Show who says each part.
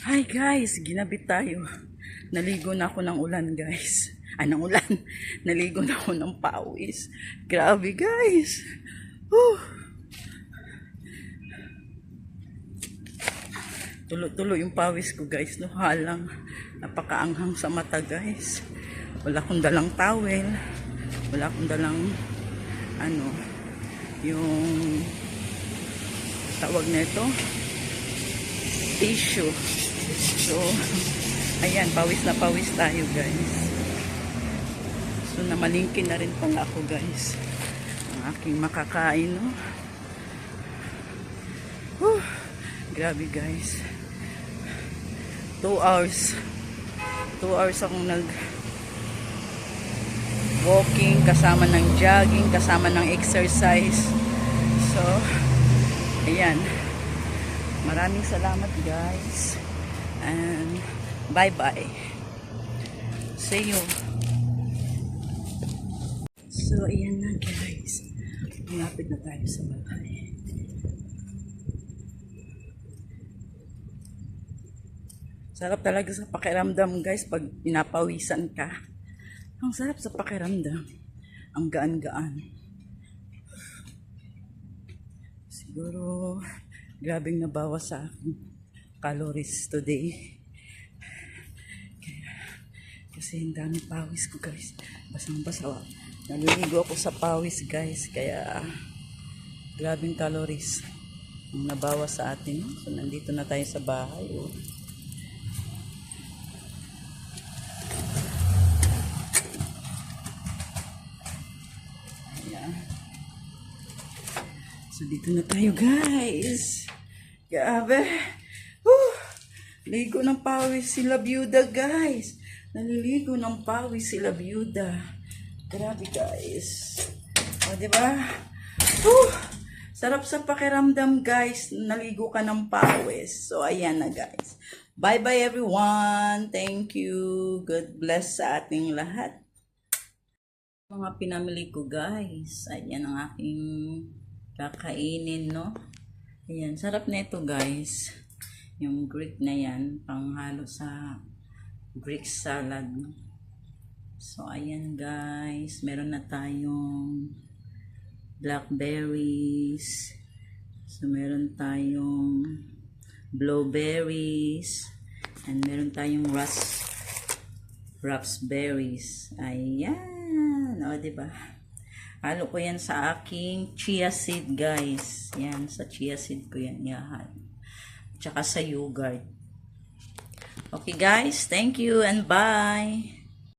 Speaker 1: Hi guys, ginabit tayo. Naligo na ako ng ulan guys. Ah, ulan. Naligo na ako ng pawis. Grabe guys. Whew. Tulo-tulo yung pawis ko guys. No, halang. Napakaanghang sa mata guys. Wala akong dalang towel. Wala akong dalang ano, yung tawag na ito, tissue. So, ayan, pawis na pawis tayo, guys. So, namalingkin na rin pala ako, guys. Ang aking makakain, no? Whew, grabe, guys. Two hours. Two hours akong nag walking, kasama ng jogging, kasama ng exercise. So, ayan. Maraming salamat guys. And bye-bye. See you. So, ayan na guys. Malapit na tayo sa bahay. Sarap talaga sa pakiramdam guys pag pinapawisan ka. Ang sarap sa pakiramdam. Ang gaan-gaan. Siguro, grabing nabawas sa akin calories today. Kasi ang dami pawis ko guys. Basang-basa. Naliligo ako sa pawis guys. Kaya, grabing calories ang nabawas sa atin. So, nandito na tayo sa bahay. Oh. Ayan. So, dito na tayo, guys. Grabe. Whew. Ligo ng pawis sila byuda, guys. Naliligo ng pawis sila byuda. Grabe, guys. O, di ba? Whew. Sarap sa pakiramdam, guys. Naligo ka ng pawis. So, ayan na, guys. Bye-bye, everyone. Thank you. God bless sa ating lahat mga pinamili ko guys. Ayan ang aking kakainin, no? Ayan, sarap na ito guys. Yung Greek na yan, panghalo sa Greek salad. So, ayan guys. Meron na tayong blackberries. So, meron tayong blueberries. And meron tayong ras raspberries. Ayan. O, ba? Halo ko yan sa aking chia seed, guys. Yan, sa chia seed ko yan. Yan. Tsaka sa yogurt. Okay, guys. Thank you and bye.